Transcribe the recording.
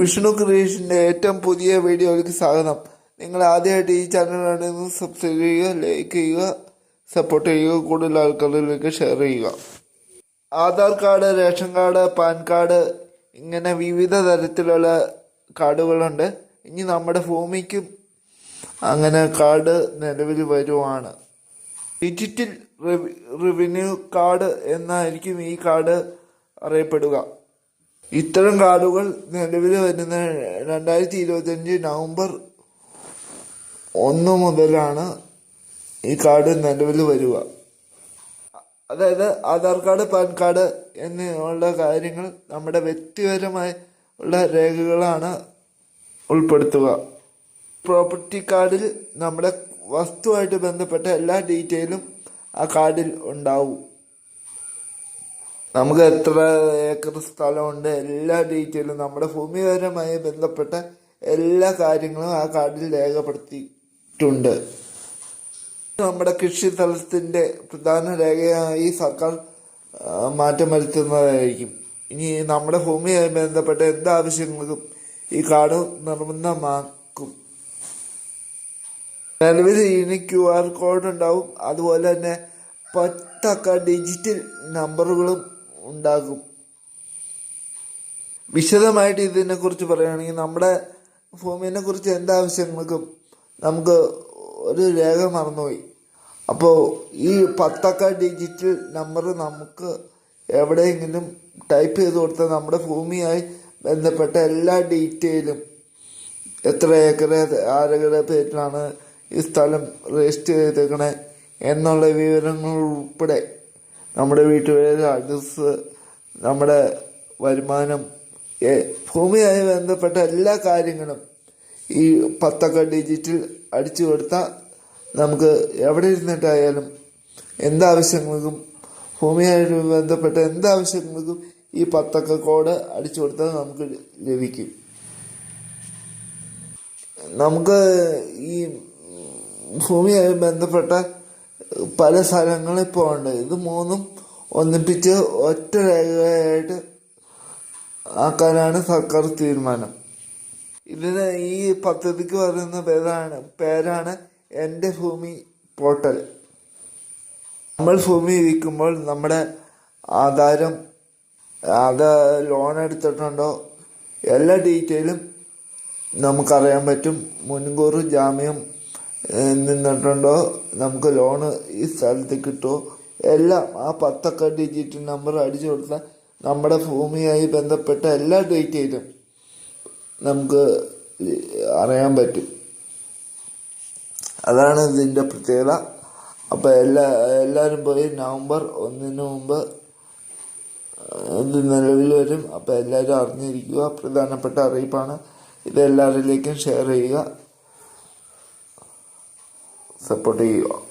വിഷ്ണു ക്രിയേഷന്റെ ഏറ്റവും പുതിയ വീഡിയോയിലേക്ക് സ്വാഗതം. നിങ്ങൾ ആദ്യമായിട്ട് ഈ ചാനൽ ആണെങ്കിൽ സബ്സ്ക്രൈബ് ചെയ്യുക ലൈക്ക് ചെയ്യുക സപ്പോർട്ട് ചെയ്യുക കൂടുതൽ ആൾക്കാരിലേക്ക് ഷെയർ ചെയ്യുക. Aadhaar card ration card PAN card ഇങ്ങനെ വിവിധ തരത്തിലുള്ള കാർഡുകളുണ്ട്. ഇനി നമ്മുടെ ഭൂമിക്കും അങ്ങനെ കാർഡ് നിലവിൽ വരുവാണ്. ഡിജിറ്റൽ റവന്യൂ കാർഡ് എന്നായിരിക്കും ഈ കാർഡ് അറിയപ്പെടുക. ഇത്തരം കാർഡുകൾ നിലവിൽ വരുന്ന രണ്ടായിരത്തി ഇരുപത്തിയഞ്ച് നവംബർ ഒന്ന് മുതലാണ് ഈ കാർഡ് നിലവിൽ വരിക. അതായത് ആധാർ കാർഡ് പാൻ കാർഡ് എന്നുള്ള കാര്യങ്ങൾ നമ്മുടെ വ്യക്തിപരമായ ഉള്ള രേഖകളാണ് ഉൾപ്പെടുത്തുക. പ്രോപ്പർട്ടി കാർഡിൽ നമ്മുടെ വസ്തുവായിട്ട് ബന്ധപ്പെട്ട എല്ലാ ഡീറ്റെയിലും ആ കാർഡിൽ ഉണ്ടാവും. നമുക്ക് എത്ര ഏക്കർ സ്ഥലമുണ്ട് എല്ലാ ഡീറ്റെയിലും നമ്മുടെ ഭൂമിപരമായി ബന്ധപ്പെട്ട എല്ലാ കാര്യങ്ങളും ആ കാർഡിൽ രേഖപ്പെടുത്തിയിട്ടുണ്ട്. നമ്മുടെ കൃഷി സ്ഥലത്തിന്റെ പ്രധാന രേഖയായി സർക്കാർ മാറ്റം വരുത്തുന്നതായിരിക്കും ഇനി നമ്മുടെ ഭൂമിയുമായി ബന്ധപ്പെട്ട എന്താവശ്യങ്ങൾക്കും ഈ കാർഡ് നിർബന്ധമാക്കും. നിലവിൽ ഇനി ക്യു ആർ കോഡ് ഉണ്ടാവും. അതുപോലെ തന്നെ പത്തക്ക ഡിജിറ്റൽ നമ്പറുകളും ഉണ്ടാകും. വിശദമായിട്ട് ഇതിനെ കുറിച്ച് പറയുകയാണെങ്കിൽ നമ്മുടെ ഭൂമിനെ കുറിച്ച് എന്താവശ്യങ്ങൾക്കും നമുക്ക് ഒരു രേഖ മറന്നുപോയി. അപ്പോൾ ഈ പത്തക്ക ഡിജിറ്റൽ നമ്പർ നമുക്ക് എവിടെയെങ്കിലും ടൈപ്പ് ചെയ്ത് കൊടുത്താൽ നമ്മുടെ ഭൂമിയായി ബന്ധപ്പെട്ട എല്ലാ ഡീറ്റെയിലും എത്ര ഏക്കർ ആരുടെ പേരിലാണ് ഈ സ്ഥലം രജിസ്റ്റർ ചെയ്തേക്കണേ എന്നുള്ള വിവരങ്ങൾ ഉൾപ്പെടെ നമ്മുടെ വീട്ടുപേര് അഡ്രസ് നമ്മുടെ വരുമാനം ഭൂമിയായി ബന്ധപ്പെട്ട എല്ലാ കാര്യങ്ങളും ഈ പത്തൊക്കെ ഡിജിറ്റിൽ അടിച്ചു കൊടുത്താൽ നമുക്ക് എവിടെ ഇരുന്നിട്ടായാലും എന്താവശ്യങ്ങൾക്കും ഭൂമിയായിട്ട് ബന്ധപ്പെട്ട എന്താവശ്യങ്ങൾക്കും ഈ പത്തൊക്കെ കോഡ് അടിച്ചു കൊടുത്താൽ നമുക്ക് ലഭിക്കും. നമുക്ക് ഈ ഭൂമിയായി ബന്ധപ്പെട്ട പല സ്ഥലങ്ങളിൽ പോകേണ്ടത് ഇത് മൂന്നും ഒന്നിപ്പിച്ച് ഒറ്റ രേഖയായിട്ട് ആക്കാനാണ് സർക്കാർ തീരുമാനം. ഇതിന് ഈ പദ്ധതിക്ക് പറയുന്ന പേരാണ് പേരാണ് എന്റെ ഭൂമി പോർട്ടൽ. നമ്മൾ ഭൂമി ഇരിക്കുമ്പോൾ നമ്മുടെ ആധാരം അത് ലോൺ എടുത്തിട്ടുണ്ടോ എല്ലാ ഡീറ്റെയിലും നമുക്കറിയാൻ പറ്റും. മുൻകൂർ ജാമ്യം നിന്നിട്ടുണ്ടോ? നമുക്ക് ലോണ് ഈ സ്ഥലത്ത് കിട്ടുമോ എല്ലാം ആ പത്തൊക്കെ ഡിജിറ്റ് നമ്പർ അടിച്ചു കൊടുത്താൽ നമ്മുടെ ഭൂമിയായി ബന്ധപ്പെട്ട എല്ലാ ഡീറ്റെയിലും നമുക്ക് അറിയാൻ പറ്റും. അതാണ് ഇതിന്റെ പ്രത്യേകത. അപ്പോൾ എല്ലാ എല്ലാവരും പോയി നവംബർ ഒന്നിന് മുമ്പ് ഇത് നിലവിൽ വരും. അപ്പോൾ എല്ലാവരും അറിഞ്ഞിരിക്കുക. പ്രധാനപ്പെട്ട അറിയിപ്പാണ്. ഇത് എല്ലാവരിലേക്കും ഷെയർ ചെയ്യുക. സപ്പോർട്ട് ചെയ്യുക.